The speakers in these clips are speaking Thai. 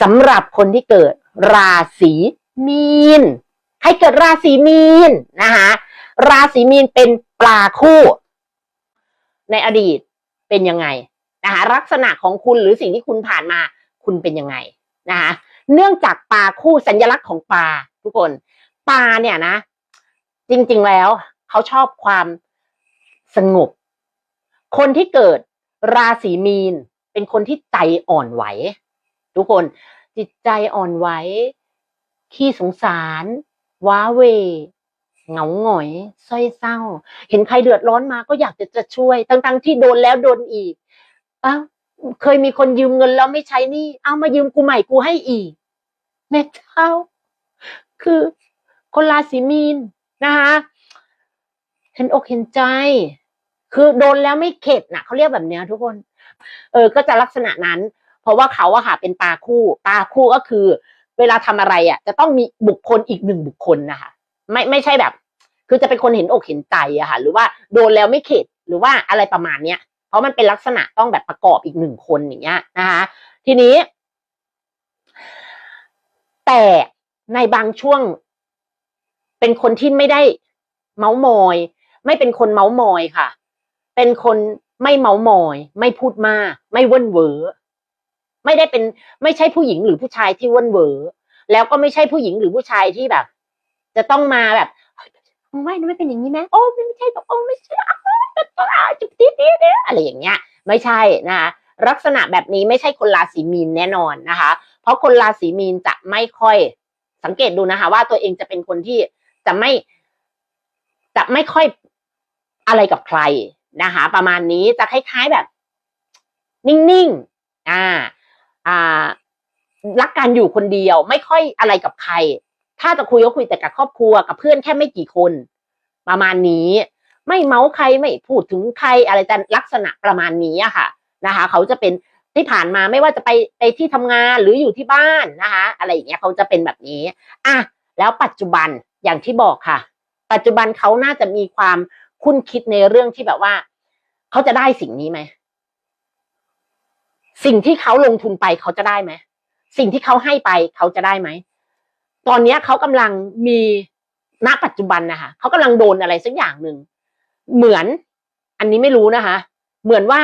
สำหรับคนที่เกิดราศีมีน ใครเกิดราศีมีนนะคะราศีมีนเป็นปลาคู่ ในอดีตเป็นยังไงนะคะลักษณะของคุณหรือสิ่งที่คุณผ่านมา คุณเป็นยังไงนะคะเนื่องจากปลาคู่สัญลักษณ์ของปลาทุกคนปลาเนี่ยนะ จริง ๆแล้วเขาชอบความสงบ คนที่เกิดราศีมีน เป็นคนที่ใจอ่อนไหว ทุกคนจิตใจอ่อนไหวขี้สงสาร ว้าเวเหงาหงอยส้อยเศร้า เห็นใครเดือดร้อนมาก็อยากจะจะช่วยทั้งๆที่โดนแล้วโดนอีกอ้าวเคยมีคนยืมเงินแล้วไม่ใช้นี่เอามายืมกูใหม่กูให้อีกแม่เจ้า คือคนราศีมีนนะคะเห็นอกเห็นใจ คือโดนแล้วไม่เข็ดนะเขาเรียกแบบเนี้ยทุกคน เออ ก็จะลักษณะนั้น ราะว่าเขาอะค่ะเป็นตาคู่ ตาคู่ก็คือ เวลาทำอะไรอะจะต้องมีบุคคลอีกหนึ่งบุคคลนะคะ ไม่ไม่ใช่แบบ คือจะเป็นคนเห็นอกเห็นใจอะค่ะ หรือว่าโดนแล้วไม่เข็ดหรือว่าอะไรประมาณเนี้ยเพราะมันเป็นลักษณะต้องแบบประกอบอีกหนึ่งคนอย่างเงี้ยนะคะ ทีนี้ แต่ในบางช่วง เป็นคนที่ไม่ได้เมาส์มอย ไม่เป็นคนเมาส์มอยค่ะ เป็นคนไม่เมาส์มอย ไม่พูดมาก ไม่เว่นเวอ ไม่ได้เป็นไม่ใช่ผู้หญิงหรือผู้ชายที่ว่นเวอแล้วก็ไม่ใช่ผู้หญิงหรือผู้ชายที่แบบ จะต้องมาแบบไม่ไม่เป็นอย่างนี้ไหมโอ้ไม่ไม่ใช่แบบโอ้ไม่ใช่อะจุดที่นี่เนี่ยอะไรอย่างเงี้ย ไม่ใช่นะคะลักษณะแบบนี้ไม่ใช่คนราศีมีนแน่นอนนะคะ เพราะคนราศีมีนจะไม่ค่อย สังเกตดูนะคะ ว่าตัวเองจะเป็นคนที่จะไม่ จะไม่ค่อยอะไรกับใครนะคะ ประมาณนี้จะคล้ายๆแบบ นิ่งๆอ่า อ่ารักการอยู่คนเดียว ไม่ค่อยอะไรกับใคร ถ้าจะคุยก็คุยแต่กับครอบครัวกับเพื่อนแค่ไม่กี่คน ประมาณนี้ ไม่เมาใครไม่พูดถึงใครอะไรจะลักษณะประมาณนี้อะค่ะนะคะ เขาจะเป็นที่ผ่านมาไม่ว่าจะไปไปที่ทำงานหรืออยู่ที่บ้านนะคะ อะไรอย่างเงี้ยเขาจะเป็นแบบนี้อะแล้วปัจจุบันอย่างที่บอกค่ะ ปัจจุบันเขาน่าจะมีความคุ้นคิดในเรื่องที่แบบว่า เขาจะได้สิ่งนี้ไหม สิ่งที่เขาลงทุนไปเขาจะได้ไหมสิ่งที่เขาให้ไปเขาจะได้ไหมตอนนี้เขากำลังมีณปัจจุบันนะคะเขากำลังโดนอะไรสักอย่างหนึ่งเหมือน อันนี้ไม่รู้นะคะ เหมือนว่า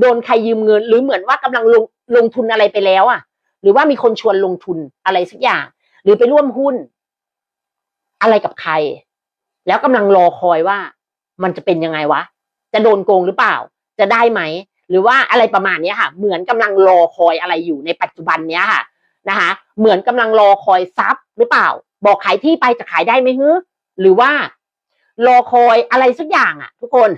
โดนใครยืมเงิน หรือเหมือนว่ากำลังลงลงทุนอะไรไปแล้วอะ หรือว่ามีคนชวนลงทุนอะไรสักอย่าง หรือไปร่วมหุ้น อะไรกับใคร แล้วกำลังรอคอยว่า มันจะเป็นยังไงวะ จะโดนโกงหรือเปล่า จะได้ไหม หรือว่าอะไรประมาณนี้ค่ะ เหมือนกำลังรอคอยอะไรอยู่ในปัจจุบันเนี้ยค่ะนะคะ เหมือนกำลังรอคอยทรัพย์หรือเปล่า บอกขายที่ไปจะขายได้ไหมฮึหรือว่ารอคอยอะไรสักอย่างอะ ทุกคน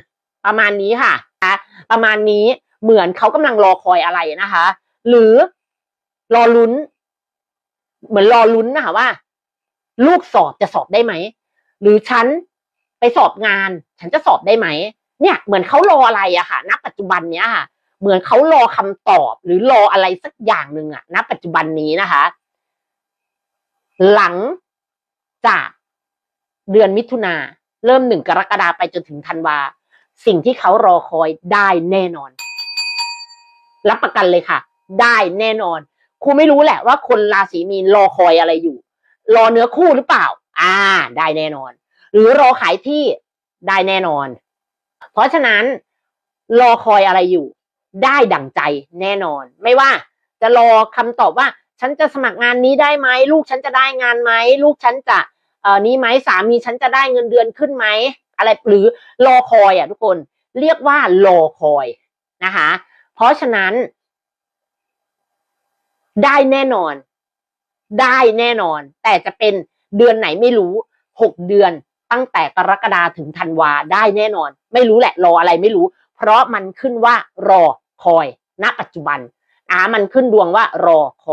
ประมาณนี้ค่ะนะประมาณนี้เหมือนเขากำลังรอคอยอะไรนะคะ หรือรอลุ้น เหมือนรอลุ้นนะคะว่า ลูกสอบจะสอบได้ไหมหรือฉันไปสอบงาน ฉันจะสอบได้ไหม เนี่ยเหมือนเขารออะไรอะค่ะ ณ ปัจจุบันเนี้ยค่ะ เหมือนเขารอคำตอบ หรือรออะไรสักอย่างหนึ่งอะณ ปัจจุบันนี้นะคะ หลังจากเดือนมิถุนาเริ่มหนึ่งกรกฎาไปจนถึงธันวา สิ่งที่เขารอคอยได้แน่นอน รับประกันเลยค่ะ ได้แน่นอนครูไม่รู้แหละว่าคนราศีมีนรอคอยอะไรอยู่ รอเนื้อคู่หรือเปล่า อ่า ได้แน่นอน หรือรอขายที่ได้แน่นอน เพราะฉะนั้นรอคอยอะไรอยู่ ได้ดั่งใจแน่นอน ไม่ว่าจะรอคำตอบว่า ฉันจะสมัครงานนี้ได้ไหมลูกฉันจะได้งานไหมลูกฉันจะเอ่อนี้ไหมสามีฉันจะได้เงินเดือนขึ้นไหมอะไรหรือรอคอยอะทุกคนเรียกว่ารอคอยนะคะ เพราะฉะนั้น ได้แน่นอน ได้แน่นอน แต่จะเป็นเดือนไหนไม่รู้หกเดือน ตั้งแต่กรกฎาถึงธันวาได้แน่นอน ไม่รู้แหละรออะไรไม่รู้ เพราะมันขึ้นว่ารอคอย ณ ปัจจุบันอ่ามันขึ้นดวงว่ารอคอย